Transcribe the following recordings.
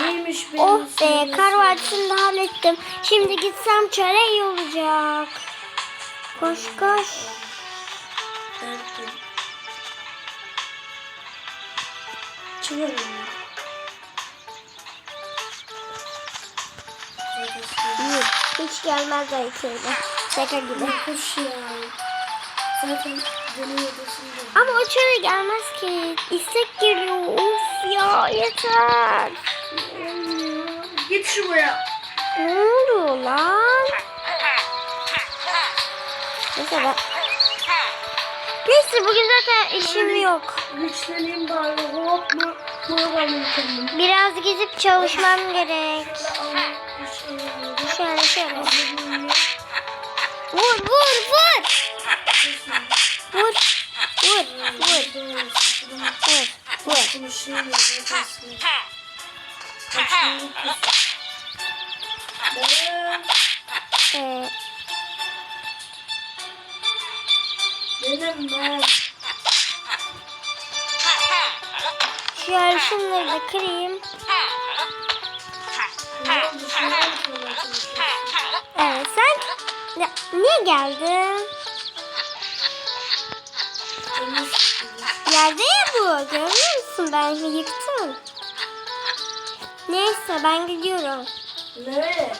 Neymiş benim Oh be kar vadisini de hallettim. Şimdi gitsem çare iyi olacak. Koş koş. İyi. Hiç gelmez öyle. Şaka gibi. Kuş ya. Zaten. Ama o çare gelmez ki. İstek geliyor. Of ya yeter. Git şuraya. Ne oluyor lan? Neyse ben... Neyse bugün zaten işim yok. Güçleneyim bari. Hop mu? Biraz gidip çalışmam gerek. Şöyle şöyle. Alayım. Vur vur vur. Vur. Vur. Vur. Vur. Vur. Ee, benim ben. şöyle şunları da kırayım. Ne? Evet sen Ya, niye geldin? Yerde ya bu. Görmüyor musun? Ben yıktım. Neyse ben gidiyorum. Nereye?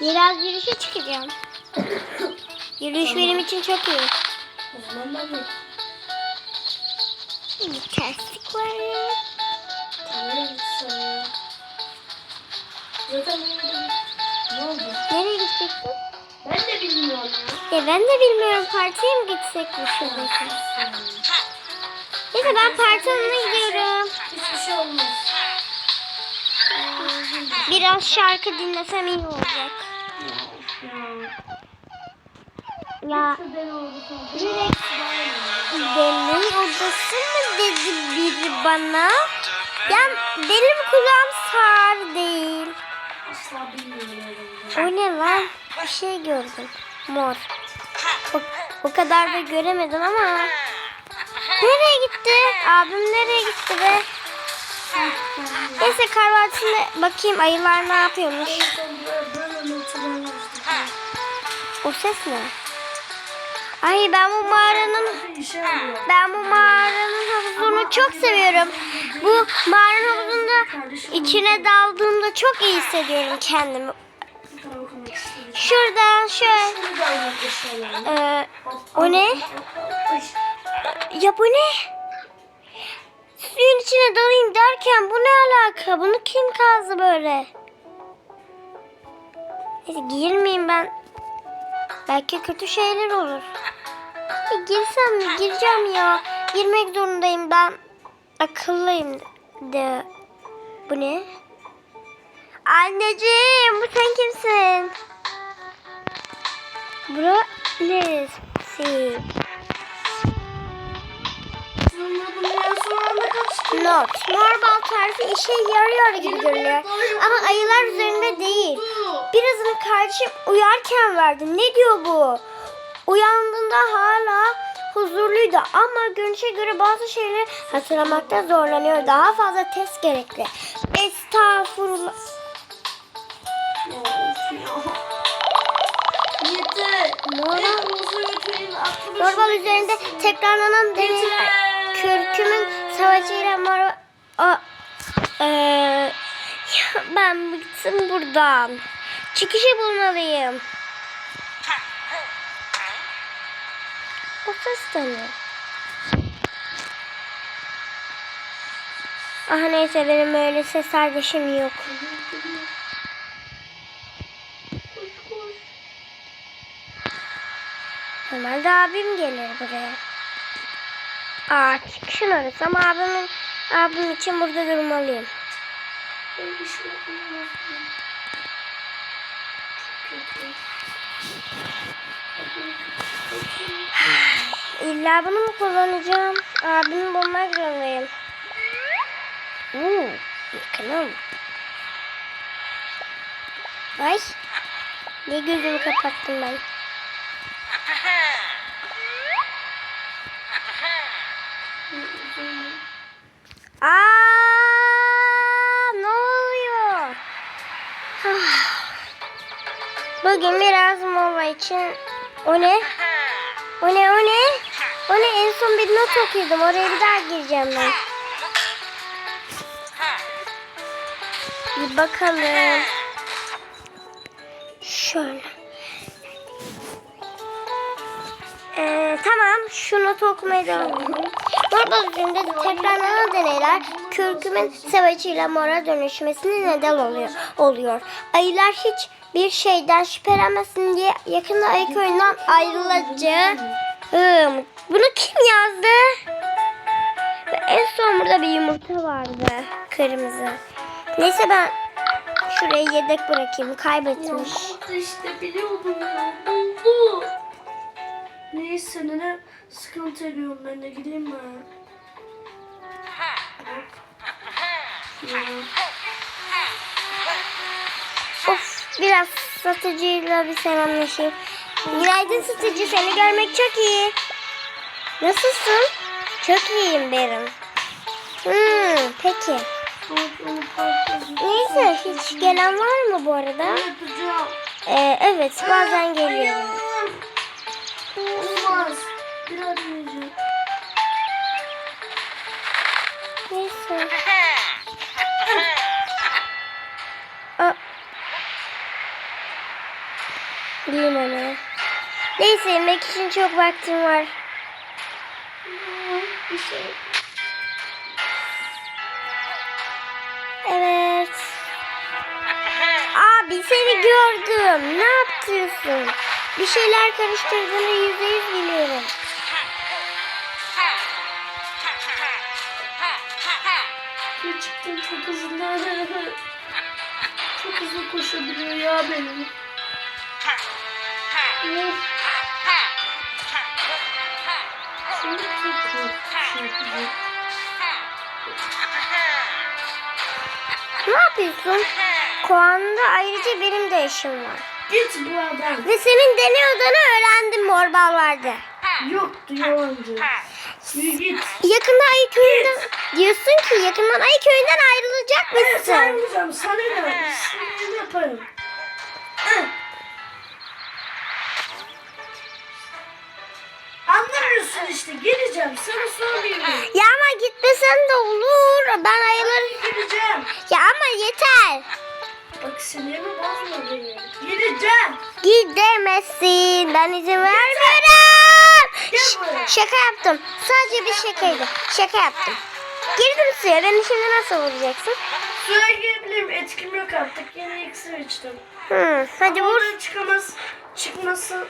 Biraz yürüyüşe çıkacağım. Yürüyüş benim için çok iyi. O zaman ben de Bir terslik var ya. Nereye gitsem ya? Zaten benim de Ne oldu? Nereye gideceksin? Ben de bilmiyorum ya. Ya ben de bilmiyorum partiye mi gitsek bu şuradaki? Neyse ben parti gidiyorum. Hiçbir şey olmaz. Biraz şarkı dinlesem iyi olacak. Ya. Direkt deney odası mı dedi biri bana? Ya benim kulağım sağır değil. O ne lan? Bir şey gördüm. Mor. O, o kadar da göremedim ama. Nereye gitti? Abim nereye gitti be? Neyse kahvaltısına bakayım ayılar ne yapıyormuş. O ses ne? Ay ben bu mağaranın ben bu mağaranın havuzunu çok seviyorum. Bu mağaranın havuzunda içine daldığımda çok iyi hissediyorum kendimi. Şuradan şöyle. Ee, o ne? Ya bu ne? Suyun içine dalayım derken bu ne alaka? Bunu kim kazdı böyle? Neyse girmeyeyim ben. Belki kötü şeyler olur. E, girsem mi? Gireceğim ya. Girmek zorundayım ben. Akıllıyım de. Bu ne? Anneciğim bu sen kimsin? Bura neresi? Not. Normal tarifi işe yarıyor gibi görünüyor. Ama ayılar üzerinde değil. Birazını kardeşim uyarken verdi. Ne diyor bu? Uyandığında hala huzurluydu ama görünüşe göre bazı şeyleri hatırlamakta zorlanıyor. Daha fazla test gerekli. Estağfurullah. Normal- Normal üzerinde tekrarlanan deneyler kürkümün savaşıyla mor... Eee, ya ben bıktım buradan. Çıkışı bulmalıyım. O ses de ne? Ah neyse benim öyle ses kardeşim yok. Normalde abim gelir buraya. Aa çıkışın orası ama abimin abim için burada durmalıyım. İlla bunu mu kullanacağım? Abimi bulmak zorundayım. Hmm, yakınım. Ay. Ne gözümü kapattım ben. Aa, ne oluyor? Ah. Bugün biraz mola için o ne? O ne o ne? O ne en son bir not okuyordum. Oraya bir daha gireceğim ben. Bir bakalım. Şöyle. Ee, tamam şu notu okumaya devam edelim. Morbol üzerinde tekrarlanan deneyler kürkümün savaşıyla mora dönüşmesine neden oluyor. oluyor. Ayılar hiç bir şeyden şüphelenmesin diye yakında ayı köyünden ayrılacak. Hmm, bunu kim yazdı? Ve en son burada bir yumurta vardı. Kırmızı. Neyse ben şuraya yedek bırakayım. Kaybetmiş. Buldu işte biliyordum ya. Buldu. Neyse nene sıkıntı ediyorum ben de gideyim. Ya. Of biraz satıcıyla bir selamlaşayım. Günaydın satıcı seni görmek çok iyi. Nasılsın? Çok iyiyim derim. Hmm, peki. Neyse hiç gelen var mı bu arada? Ee, evet bazen geliyor. Bileyim onu. Neyse yemek için çok vaktim var. Bir şey. Evet. Abi seni gördüm. Ne yapıyorsun? Bir şeyler karıştırdığını yüzde yüz biliyorum. Çıktım çok hızlı. Çok hızlı koşabiliyor ya benim. Şimdi. Ne yapıyorsun? Koanda ayrıca benim de işim var. Git buradan. Ve senin deney odanı öğrendim morbal vardı. Yoktu yalancı. Yürü git. Yakında Ayı köyünden diyorsun ki yakından Ayı köyünden ayrılacak Evet mısın? saymayacağım. Sana ne? Sinirimi yaparım. Anlamıyorsun işte. Geleceğim. Sana sormuyorum. Ya ama gitmesen de olur. Ben ayıları... Geleceğim. Ya ama yeter. Bak sinirimi bozma beni. Geleceğim. Gidemezsin. Ben izin vermiyorum. Gel Ş- buraya. şaka yaptım. Sadece bir şakaydı. Şaka yaptım. Girdim suya. Beni şimdi nasıl vuracaksın? Suya girebilirim. Etkim yok artık. Yine iksir içtim. Hmm, hadi vur. oradan çıkamaz. Çıkması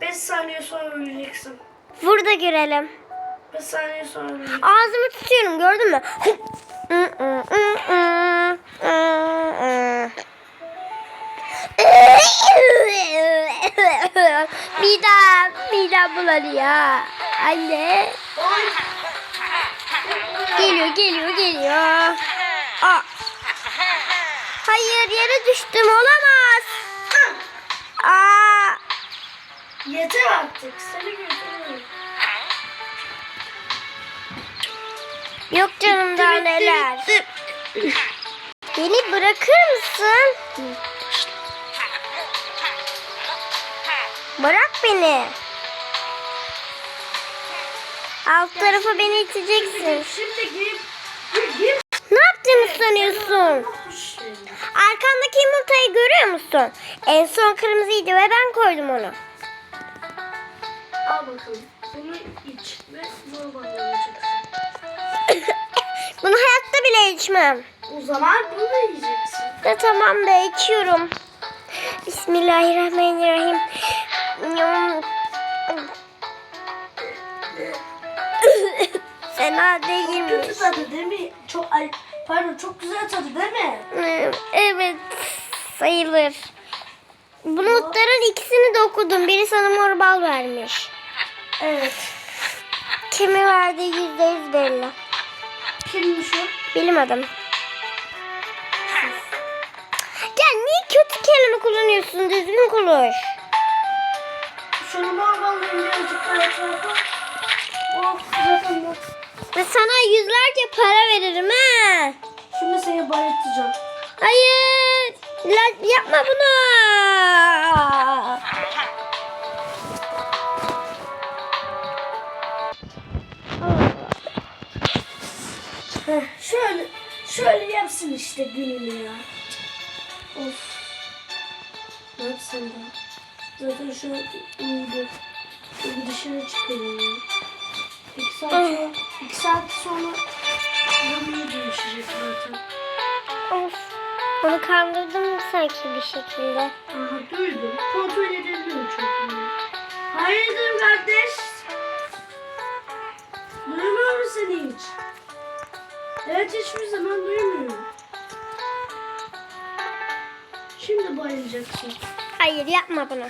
5 saniye sonra öleceksin. Vur da görelim. 5 saniye sonra. Ağzımı tutuyorum gördün mü? midem, midem bulanıyor. Anne. Geliyor, geliyor, geliyor. Aa. Hayır, yere düştüm. Olamaz. Aa. Yeter artık. Seni götürüyorum. Yok canım daha neler. Beni bırakır mısın? Bırak beni. Alt tarafa beni iteceksin. Ne yaptığını sanıyorsun? Arkandaki yumurtayı görüyor musun? En son kırmızıydı ve ben koydum onu. Al bakalım. Bunu iç ve normal olacaksın. Bunu hayatta bile içmem. O zaman bunu da yiyeceksin. Ya tamam da içiyorum. Bismillahirrahmanirrahim. Fena Kötü değilmiş. tadı değil mi? Çok ay pardon çok güzel tadı değil mi? Evet sayılır. Bu notların ikisini de okudum. Biri sana mor bal vermiş. Evet. Kimi verdi yüzde yüz belli. Kimmiş o? Bilmedim. Ya niye kötü kelime kullanıyorsun? Düzgün konuş. Şunu normalde birazcık daha tarafa. Of zaten bak. Ve sana yüzlerce para veririm ha. Şimdi seni bayatacağım. Hayır. Yapma bunu. Şöyle şöyle yapsın işte gününü ya. Of. Ne yapsın da? Zaten şu an uyudu. Bir dışarı çıkıyor. ya. İki saat sonra, iki saat sonra zamanı değişecek zaten. Of. Onu kandırdım mı sanki bir şekilde? Aha duydum. Kontrol edebiliyorum çünkü. Hayırdır kardeş? Duymuyor musun hiç? Evet hiçbir zaman duymuyorum. Şimdi bayılacaksın. Hayır yapma bunu.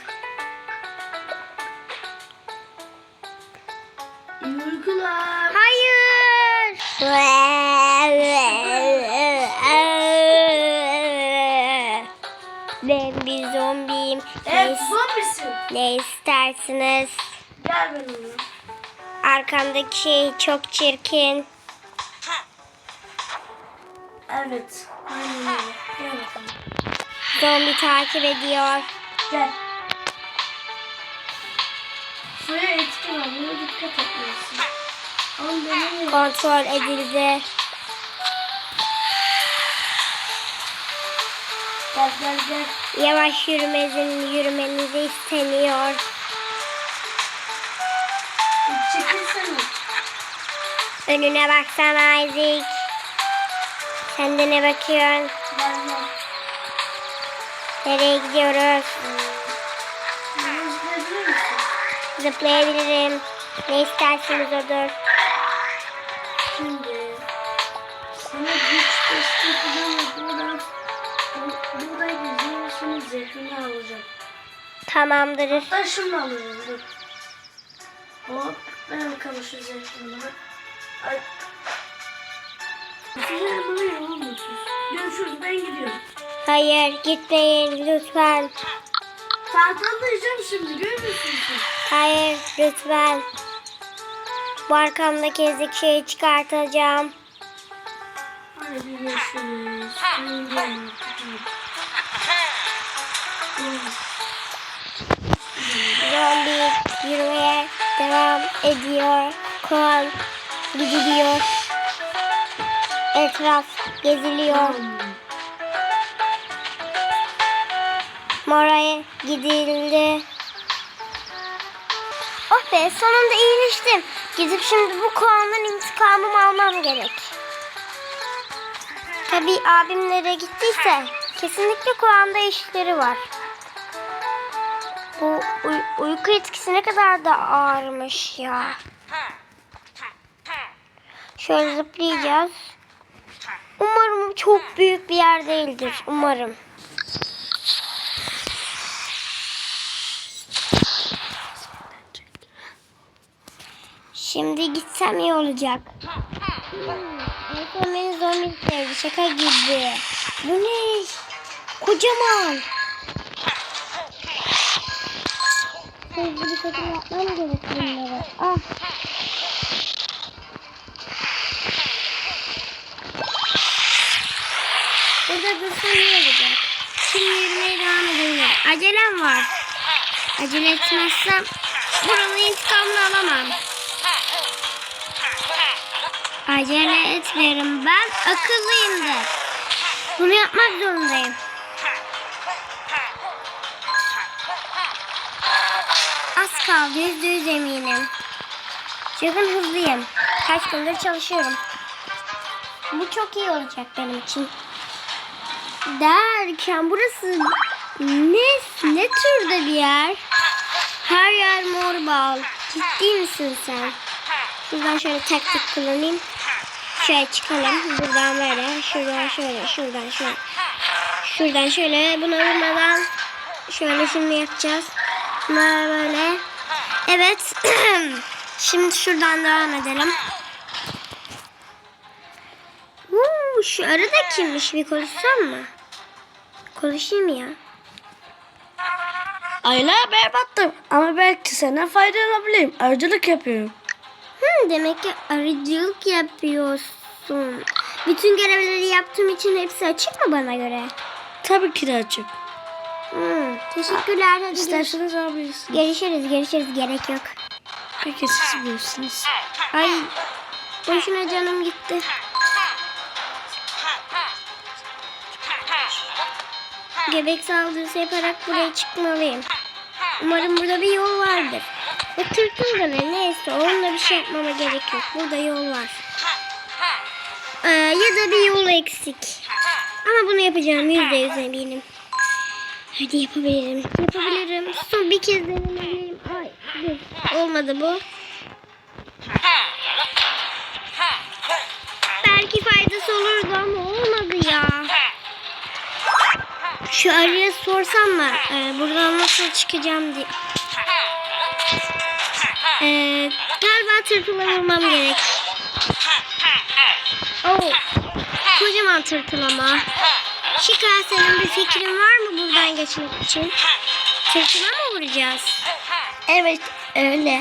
İyi uykular. Hayır. Ben bir zombiyim. Evet zombisin. ne istersiniz? Gel benimle. Arkamdaki şey çok çirkin. Evet. Aynen öyle. Zombi takip ediyor. Gel. Etkin al. Buna dikkat benim Kontrol edildi. Gel gel gel. Yavaş yürümezin yürümenizi istemiyor. Çekilsene. Önüne baksana Isaac. Sen de ne bakıyorsun? Nereye gidiyoruz? Zıplayabilirim. Ne isterseniz odur. Şimdi sana güç testi falan yapmadan bu- burada gizliyorsun zehrini alacağım. Tamamdır. Hatta şunu alıyorum dur. Hop ben şu zehrini. Ay. Güzel yorulmuyorsunuz. Görüşürüz ben gidiyorum. Hayır gitmeyin lütfen. Tahtalayacağım şimdi görmüyorsun sen. Hayır lütfen. Bu arkamdaki ezik şeyi çıkartacağım. Hadi görüşürüz. Ben gidiyorum. Zombi yürümeye devam ediyor. Koal gidiliyor. Etraf geziliyor. Moraya gidildi. Oh be sonunda iyileştim. Gidip şimdi bu koaldan intikamımı almam gerek. Tabii abim nereye gittiyse kesinlikle koanda işleri var. Bu uy- uyku etkisi ne kadar da ağırmış ya. Şöyle zıplayacağız. Umarım çok büyük bir yer değildir. Umarım. Şimdi gitsem iyi olacak. Son beni zombi sevdi. Şaka gibi. Bu ne? Kocaman. Bir şekilde yapmam gerek bunları. Ah. Burada dursun iyi olacak. Şimdi yürümeye devam edelim. Acelem var. Acele etmezsem buranın intikamını alamam. Acele etmiyorum. Ben akıllıyımdır. Bunu yapmak zorundayım. Az kaldı. Yüzde yüz eminim. Çünkü hızlıyım. Kaç gündür çalışıyorum. Bu çok iyi olacak benim için. Derken burası ne, ne türde bir yer? Her yer mor bal. Ciddi misin sen? Şuradan şöyle tek tek kullanayım. Şöyle çıkalım. Buradan böyle. Şuradan şöyle. Şuradan şöyle. Şuradan şöyle. Buna vurmadan şöyle şimdi yapacağız. Bunlar böyle. Evet. şimdi şuradan devam edelim. Uuu, şu arı da kimmiş? Bir konuşsam mı? Konuşayım ya. Aylar berbattım ama belki senden faydalanabilirim. Arıcılık yapıyorum. Hı, demek ki arıcılık yapıyorsun. Bütün görevleri yaptığım için hepsi açık mı bana göre? Tabii ki de açık. Hmm, teşekkürler. Hadi İsterseniz alabilirsiniz. Görüşürüz, görüşürüz. Gerek yok. Peki siz bilirsiniz. Ay, boşuna canım gitti. Göbek saldırısı yaparak buraya çıkmalıyım. Umarım burada bir yol vardır. Tırtıl da ne? Neyse onunla bir şey yapmama gerek yok. Burada yol var. Ee, ya da bir yol eksik. Ama bunu yapacağım yüzde yüz eminim. Hadi yapabilirim. Yapabilirim. Son bir kez denemeliyim. Ay, dur. Olmadı bu. Belki faydası olurdu ama olmadı ya. Şu arıya sorsam mı? Ee, buradan nasıl çıkacağım diye. Ee, galiba tırtıla vurmam gerek. Oh, kocaman tırtıl ama. Şika senin bir fikrin var mı buradan geçmek için? Tırtıla mı vuracağız? Evet öyle.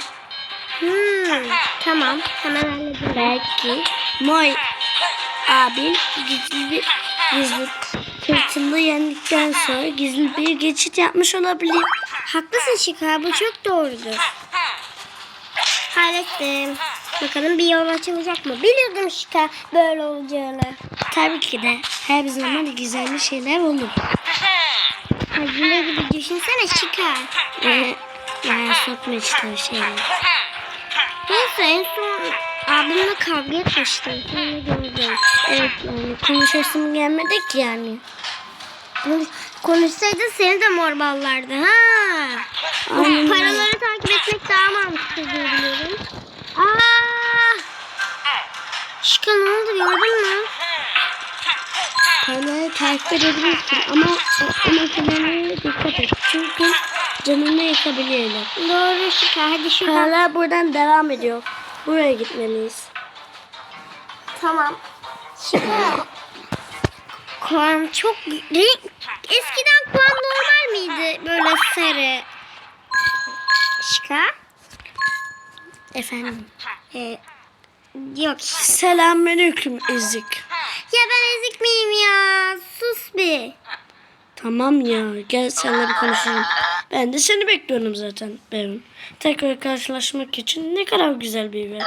Hmm, tamam hemen halledim. Belki Moy abin gizli bir gizli tırtılı yendikten sonra gizli bir geçit yapmış olabilir. Haklısın Şika bu çok doğrudur. Hallettim. Bakalım bir yol açılacak mı? Biliyordum Şika böyle olacağını. Tabii ki de her zaman güzel şeyler olur. Hazine gibi düşünsene Şika. Ee, yani sokma işte o şeyler. Neyse en son abimle kavga etmiştim. Evet yani konuşasım gelmedi ki yani. Konuş- Konuşsaydın seni de mor ballardı ha. Aynen paraları takip etmek daha mantıklı diye biliyorum. Aa! Şika ne oldu gördün mü? Parayı takip edebilirsin ama ama kameraya dikkat et. Çünkü canını yakabilirler. Doğru Şika hadi şuradan. Paralar buradan devam ediyor. Buraya gitmeliyiz. Tamam. Şika. Kuan çok renk. Eskiden kuan normal miydi? Böyle sarı. Şika. Efendim. Ee, yok. Selamünaleyküm ezik. Ya ben ezik miyim ya? Sus bir. Tamam ya gel seninle bir konuşalım. Ben de seni bekliyorum zaten Berun. Tekrar karşılaşmak için ne kadar güzel bir yer.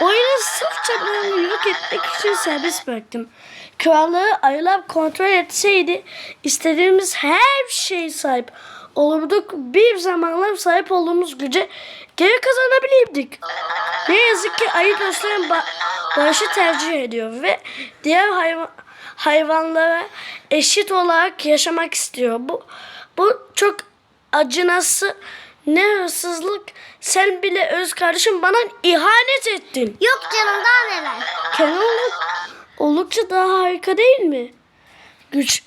Oyunu sırf çabalarını yok etmek için serbest bıraktım. Krallığı ayılar kontrol etseydi istediğimiz her şeye sahip olurduk. Bir zamanlar sahip olduğumuz güce geri kazanabilirdik. Ne yazık ki ayı dostların ba- barışı tercih ediyor ve diğer hayvan hayvanlara eşit olarak yaşamak istiyor. Bu bu çok acınası ne hırsızlık. Sen bile öz kardeşim bana ihanet ettin. Yok canım daha neler. Kenan oldukça daha harika değil mi? Güç,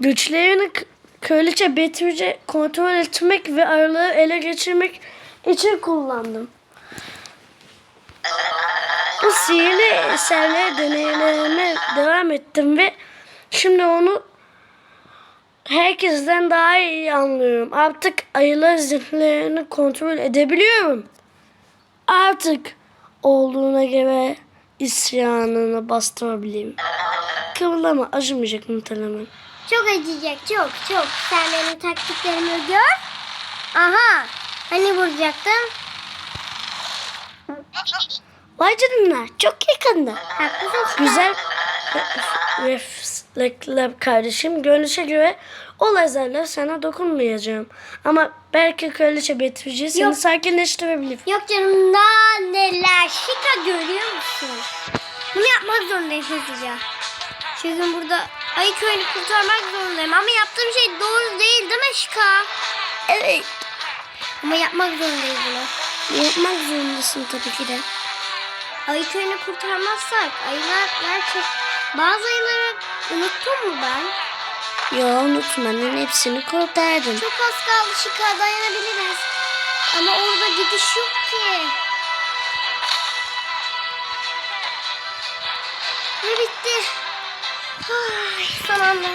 güçlerini k- kraliçe Betülce kontrol etmek ve aralığı ele geçirmek için kullandım. Bu sihirli eserleri deneylerime devam ettim ve şimdi onu herkesten daha iyi anlıyorum. Artık ayılar zihinlerini kontrol edebiliyorum. Artık olduğuna göre isyanını bastırabilirim. Kıvılama acımayacak muhtemelen. Çok acıyacak çok çok. Sen benim taktiklerimi gör. Aha. Hani vuracaktım? Vay canına çok yakında. Haklısın. Güzel refleksler kardeşim. Görünüşe göre o lazerle sana dokunmayacağım. Ama belki kraliçe Betülce seni Yok. sakinleştirebilir. Yok canım daha neler. Şika görüyor musun? Bunu yapmak zorundayım hızlıca. Çünkü burada ayı köyünü kurtarmak zorundayım. Ama yaptığım şey doğru değil değil mi Şika? Evet. Ama yapmak zorundayız bunu. Yapmak zorundasın tabii ki de. Ayı köyünü kurtarmazsak ayılar gerçek... Bazı ayıları unuttum mu ben? Yo unutmanın hepsini kurtardın. Çok az kaldı Şika dayanabiliriz. Ama orada gidiş yok ki. Ve bitti. Ay, son anda.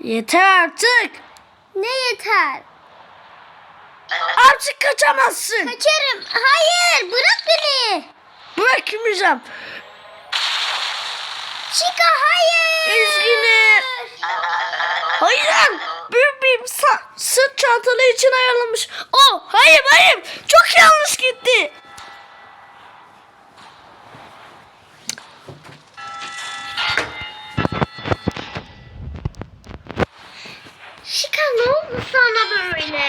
Yeter artık. Ne yeter? Artık kaçamazsın. Kaçarım. Hayır bırak beni. Bırakmayacağım. Chica hayır. Üzgünüm. Hayır. Sa- sırt çantalı için ayarlamış. Oh hayır hayır. Çok yanlış gitti. Chica ne oldu sana böyle?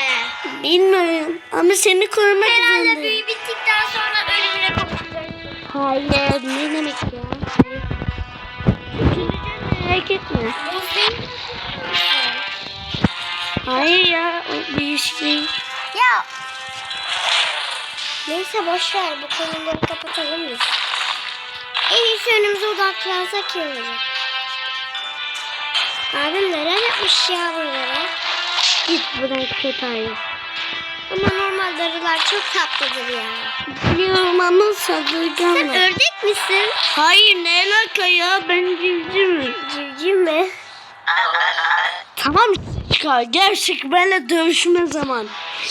Bilmiyorum ama seni korumak Herhalde zorundayım. büyü bittikten sonra ölümüne kavuşacaksın. Hayır ne demek Bu senin Hayır ya o değil. Ya. Neyse boş ver bu konuları kapatalım biz. En iyisi önümüze odaklansak iyi olacak. Abim neler yapmış ya buralara? Git buradan kötü Ama normal darılar çok tatlıdır ya. Biliyorum ama saldırgan Sen ördek misin? Hayır ne alaka ya ben civcivim. Civciv mi? Tamam çıkar gerçek benimle dövüşme zaman.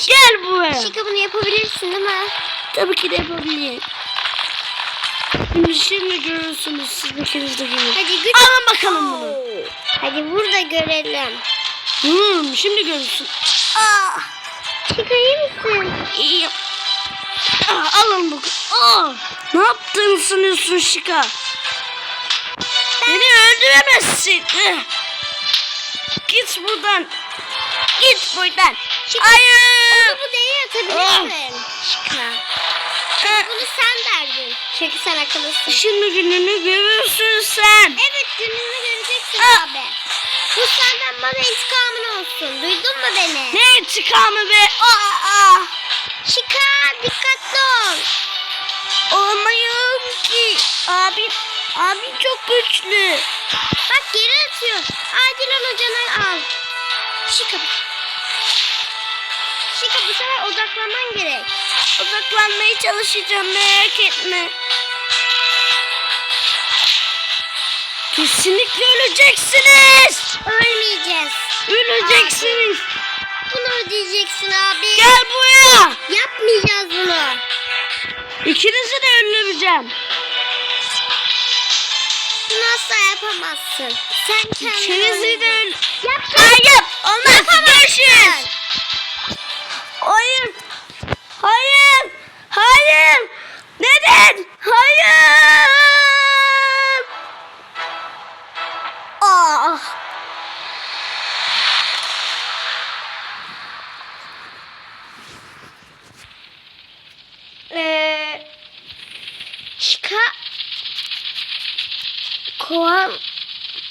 Gel buraya. Şika bunu yapabilirsin değil mi? Tabii ki de yapabilirim. Şimdi, şimdi görürsünüz siz ikiniz de görün. Hadi güç. Alın bakalım bunu. Hadi vur da görelim. Hmm, şimdi görürsün. Aa. Şika iyi misin? İyi. Ah, alın bu. Aa, ne yaptın sanıyorsun Şika? Beni öldüremezsin. Eh. Git buradan. Git buradan. Hayır. Onu bu deliğe atabilirsin. Şika. Eh, Bunu sen derdin. Çünkü sen akıllısın. Şimdi gününü görürsün sen. Evet gününü göreceksin Ah. abi. Bu senden bana intikamın olsun. Duydun mu beni? Ne intikamı be? Aa, aa. Şika dikkatli ol. Olmuyorum ki. Abi, abi çok güçlü. Bak geri atıyor. Acil cana al. Şika. Şika bu sefer odaklanman gerek. Odaklanmaya çalışacağım merak etme. Kesinlikle öleceksiniz. Ölmeyeceğiz. Öleceksiniz. Bunu ödeyeceksin abi. Gel buraya. Yapmayacağız bunu. İkinizi de öldüreceğim. Asla yapamazsın. Sen kendini İkinizi de öl... Yap. Hayır. Olmaz. Görüşürüz. Hayır. Hayır. Hayır. Neden? Hayır. Ah. Ee, Şika kovan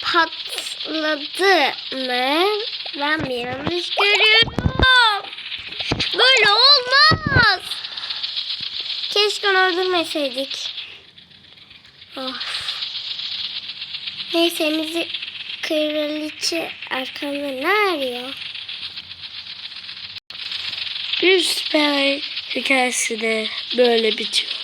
patladı mı? Ben mi yanlış görüyorum? Böyle olmaz. Keşke onu öldürmeseydik. Of. Neyse bizi kraliçe arkamda ne arıyor? Bir süper hikayesi de böyle bitiyor.